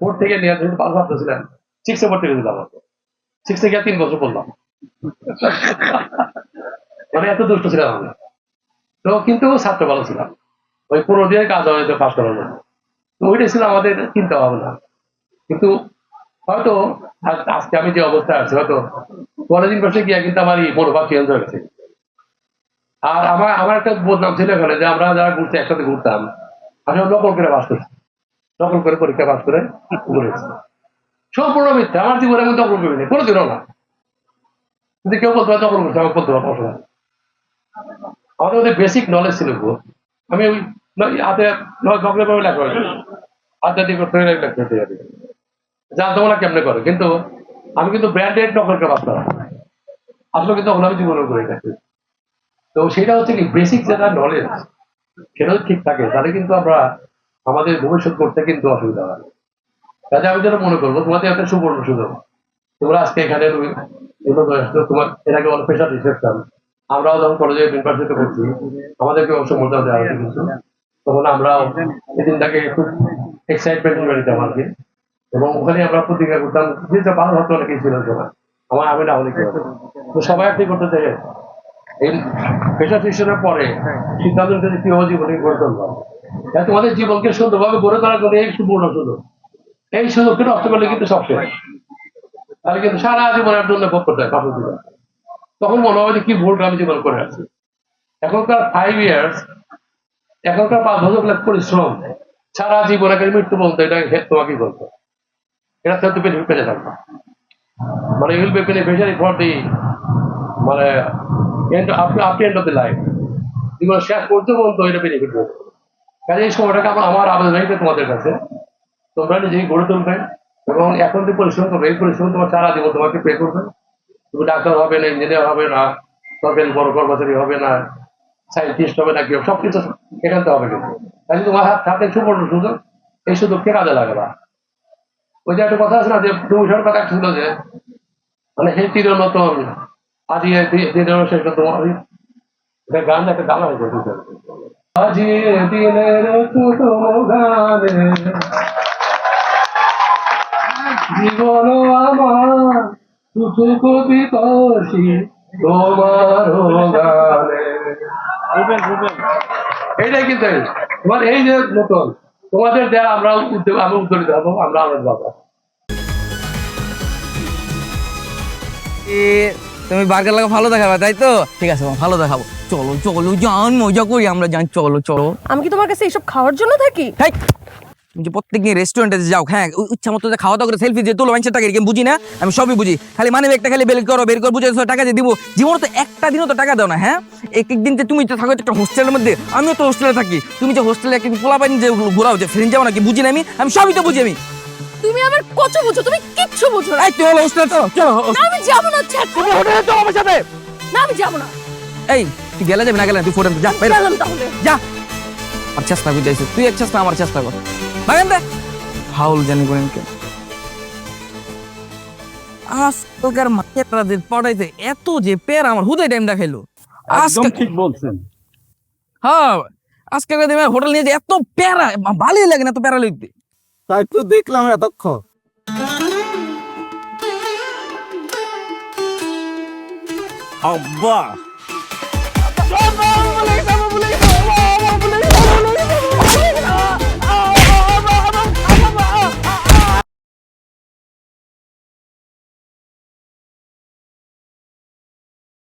Four থেকে নিয়ে যেহেতু ভালো ছাত্র ছিলেন। সিক্সে ভর্তি করে দিলাম সিক্সে গিয়ে তিন বছর পড়লাম মানে এত দুষ্ট ছিলাম আমি। তো কিন্তু ছাত্র ভালো ছিলাম ওই পনেরো দিনের কাজ হয়তো পাস করার জন্য তো ওইটাই ছিল আমাদের চিন্তা ভাবনা কিন্তু হয়তো আজ- আজকে আমি যে অবস্থায় আছি, হয়তো কলেজ ইউনিভার্সিটি গিয়ে কিন্তু আমার এই মনোভাব চেঞ্জ হয়ে গেছে। আর আমার আমার একটা বদনাম ছিল এখানে যে আমরা যারা ঘুরতে একসাথে ঘুরতাম, আমি নকল করে বাস করছি। নকল করে পরীক্ষা পাস করে ঘুরেছি। সম্পূর্ণ মিথ্যা, আমার জীবনে আমি নকল করিনি, কোনোদিনও না। যদি কেউ বলতে পারে নকল করছে আমি বলতে পারব নেই। আমাদের মধ্যে বেসিক নলেজ ছিল গো। আমি ওই হাতে নকলের ভাবে লেখা আধ্যাত্মিক করতে গেলে লেখা হতে যাবে জানতো না কেমনে করে, কিন্তু আমি কিন্তু ব্র্যান্ডেড নকলকে বাস করা আসলে কিন্তু তখন আমি জীবনে করে গেছি তো সেটা হচ্ছে কি বেসিক যেটা নলেজ সেটা ঠিক থাকে, তাহলে কিন্তু আমরা আমাদের ভবিষ্যৎ করতে কিন্তু অসুবিধা হয় কাজে আমি যেটা মনে করব তোমাদের একটা সুবর্ণ সুযোগ। তোমরা আজকে এখানে আসছো, তোমার এর আগে অনেক পেশা রিসেপশন আমরাও যখন কলেজে ইউনিভার্সিটিতে করছি আমাদেরকে অবশ্য মজা দেওয়া হয়েছে কিন্তু। তখন আমরাও এদিনটাকে খুব এক্সাইটমেন্ট নিয়ে নিতাম আর কি। এবং ওখানে আমরা প্রতিজ্ঞা করতাম যেটা ভালো হতো অনেকেই ছিল সময় আমার আমি না হলে তো সবাই আপনি করতে চাই এই পেশা টিউশনের পরে সিদ্ধান্ত কীভাবে জীবনে গড়ে তুলবো তোমাদের জীবনকে সুন্দরভাবে গড়ে তোলার জন্য এই সুবর্ণ সুযোগ। এই সুযোগকে নষ্ট করলে কিন্তু সব শেষ। তাহলে কিন্তু সারা জীবনের জন্য ভোগ করতে হয় তখন মনে হবে যে কি ভুলটা আমি জীবন করে আছি। এখনকার ফাইভ ইয়ার্স এখনকার পাঁচ বছরগুলো পরিশ্রম, সারা জীবন একের মৃত্যু বলতে এটা তোমাকে বলতো এটা তো বেনিফিট পেতে থাকবে। মানে will be beneficiary for the মানে আপনি আপনি এন্ড অফ দি লাইফ জীবন শেষ করতে বলতো এটা বেনিফিট করবে কাজে এই সময়টাকে আমার আমার আবেদন রয়েছে তোমাদের কাছে। তোমরা নিজেই গড়ে তুলবে এবং এখন যে পরিশ্রম করবে এই পরিশ্রম তোমার সারা জীবন তোমাকে পে করবে। তুমি ডাক্তার হবে না ইঞ্জিনিয়ার হবে না, সরকারি বড় কর্মচারী হবে না সাইন্টিস্ট হবে না কেউ সব কিছু এখানতে হবে কিন্তু। কাজে তোমার হাত হাতে সুবর্ণ সুযোগ, এই সুযোগকে কাজে লাগাবা। ওই যে একটা কথা আছে না, যে প্রমোশন কথা ছিল যে মানে সেই তীর নতুন আজি দিনের শেষ তোমার গান একটা গান হয়েছে দিনের গানে। জীবন আমার তোমার গানে। এইটাই কিন্তু তোমার এই যে নতুন তোমাদের দেয়া আমরা উদ্যোগ আমি উদ্যোগিত হব আমরা আনন্দ পাবো। এ, তুমি বার্গার লাগা ভালো দেখাবে তাই তো? ঠিক আছে ভালো দেখাবো। চলো চলো জান মজা করি আমরা জান চলো চলো। আমি কি তোমার কাছে এইসব খাওয়ার জন্য থাকি? তুমি যে প্রত্যেকদিন রেস্টুরেন্টে যাও হ্যাঁ ইচ্ছা মতো যে খাওয়া দাওয়া করে সেলফি দিয়ে তোলো মানুষের টাকা আমি বুঝি না? আমি সবই বুঝি। খালি মানে একটা খালি বের করো বের করো বুঝে টাকা দিয়ে দিব। জীবনে তো একটা দিনও তো টাকা দাও না হ্যাঁ? এক এক দিন যে তুমি তো থাকো একটা হোস্টেলের মধ্যে আমিও তো হোস্টেলে থাকি। তুমি যে হোস্টেলে একদিন পোলা পাইনি যে ঘোরাও যে ফ্রেন্ড যাব নাকি বুঝি না আমি? আমি সবই তো বুঝি আমি। তুমি আমার কত বুঝো তুমি কিচ্ছু বুঝো না। হলো হোস্টেলে চলো চলো। না, আমি যাব না তুমি হোটেলে চলো আমার সাথে। না আমি যাব না। এই তুই গেলে যাবি না গেলে তুই ফোরেন যা বের যা। আর চেষ্টা করে যাইছিস তুই এক চেষ্টা আমার চেষ্টা কর। বাগান দে ফাউল জানি করেন কে। আজকালকার পড়াইতে এত যে পের আমার হুদে টাইমটা খেলো একদম ঠিক বলছেন। হ্যাঁ আজকালকার দিনে হোটেল নিয়ে যে এত প্যারা ভালোই লাগে না এত প্যারা লিখতে তাই তো দেখলাম এতক্ষণ। আব্বা ও বাবা, ভুলে গেছি, আমি ভুলে গেছি।